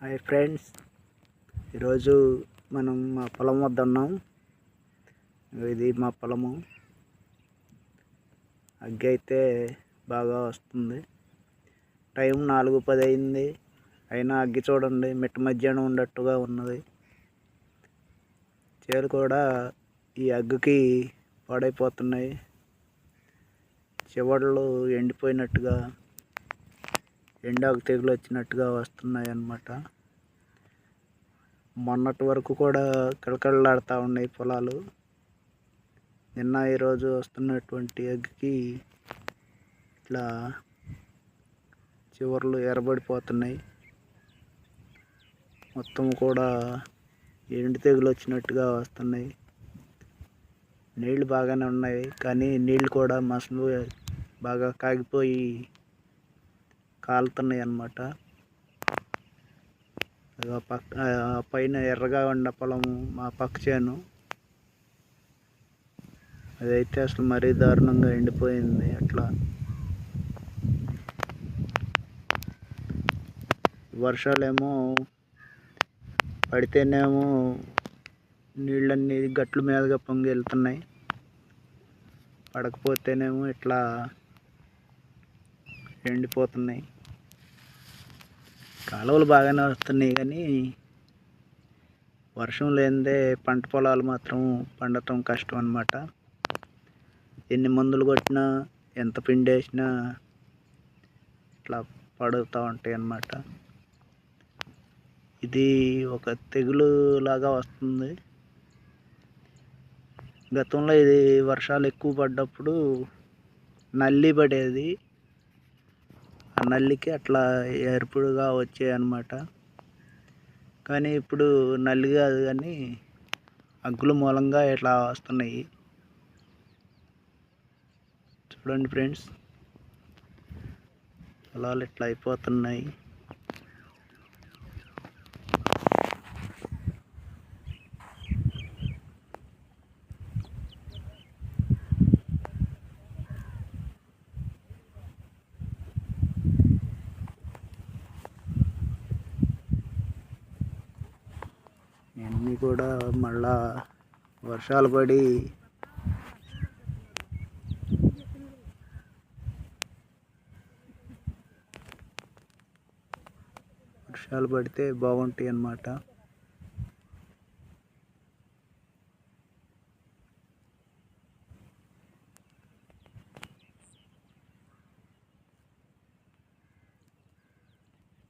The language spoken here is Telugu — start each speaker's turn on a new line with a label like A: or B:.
A: Hi friends. ఈరోజు మనం మా పొలం వద్ద ఉన్నాం. ఇది మా పొలము. అగ్గి అయితే బాగా వస్తుంది. టైం నాలుగు పది అయింది. అయినా అగ్గి చూడండి మిట్ట మధ్యాహ్నం ఉన్నట్టుగా ఉన్నది. చేలు కూడా ఈ అగ్గుకి పాడైపోతున్నాయి. చివడలు ఎండిపోయినట్టుగా ఎండాకు తెగులు వచ్చినట్టుగా వస్తున్నాయి అన్నమాట మొన్నటి వరకు కూడా కళకళలాడుతూ ఉన్నాయి పొలాలు. నిన్న ఈరోజు వస్తున్నటువంటి ఎగ్కి ఇట్లా చివర్లు ఎర్రబడిపోతున్నాయి. మొత్తం కూడా ఎండు తెగులు వచ్చినట్టుగా వస్తున్నాయి. నీళ్ళు బాగానే ఉన్నాయి కానీ నీళ్ళు కూడా మసలు బాగా కాగిపోయి కాలుతున్నాయి అన్నమాట పక్క పైన ఎర్రగా ఉన్న పొలము మా పక్క చేను. అదైతే అసలు మరీ దారుణంగా ఎండిపోయింది అట్లా. వర్షాలేమో పడితేనేమో నీళ్ళన్నీ గట్ల మీదుగా పొంగి వెళ్తున్నాయి పడకపోతేనేమో ఇట్లా ఎండిపోతున్నాయి. కాలువలు బాగానే వస్తున్నాయి కానీ వర్షం లేనిదే పంట పొలాలు మాత్రం పండటం కష్టం అన్నమాట. ఎన్ని మందులు కొట్టినా ఎంత పిండి వేసినా ఇట్లా పడుతూ ఉంటాయి అన్నమాట. ఇది ఒక తెగులు లాగా వస్తుంది. గతంలో ఇది వర్షాలు ఎక్కువ పడ్డప్పుడు నల్లి పడేది. ఆ నల్లికి అట్లా ఎరుపుగా వచ్చాయి అన్నమాట. కానీ ఇప్పుడు నల్లి కాదు కానీ అగ్గుల మూలంగా ఇట్లా వస్తున్నాయి. చూడండి ఫ్రెండ్స్ పొలాలు ఇట్లా అయిపోతున్నాయి. కూడా మళ్ళా వర్షాలు పడి వర్షాలు పడితే బాగుంటాయి అన్నమాట